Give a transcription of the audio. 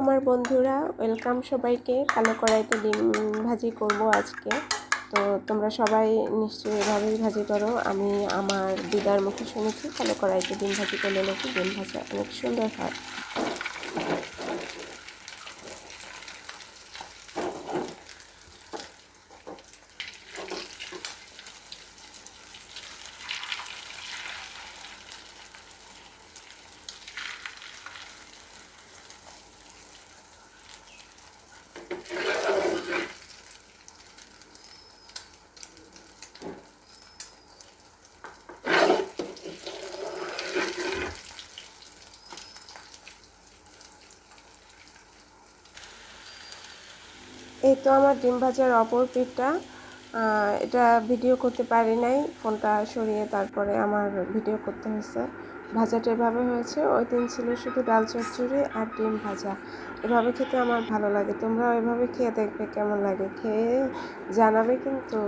আমার বন্ধুরা ওয়েলকাম সবাইকে। কালো কড়াইতে ডিম ভাজি করব আজকে। তো তোমরা সবাই নিশ্চয়ই এভাবেই ভাজি করো। আমি আমার দিদার মুখে শুনেছি কালো কড়াইতে ডিম ভাজি করলে নাকি ডিম ভাজা অনেক সুন্দর হয়। এই তো আমার ডিম ভাজার অপর পিঠটা। এটা ভিডিও করতে পারি নাই, ফোনটা সরিয়ে তারপরে আমার ভিডিও করতে হয়েছে। ভাজাটা এভাবে হয়েছে। ওই দিন ছিল শুধু ডাল চচ্চড়ি আর ডিম ভাজা। এভাবে খেতে আমার ভালো লাগে। তোমরাও এভাবে খেয়ে দেখবে কেমন লাগে। খেয়ে জানাবে কিন্তু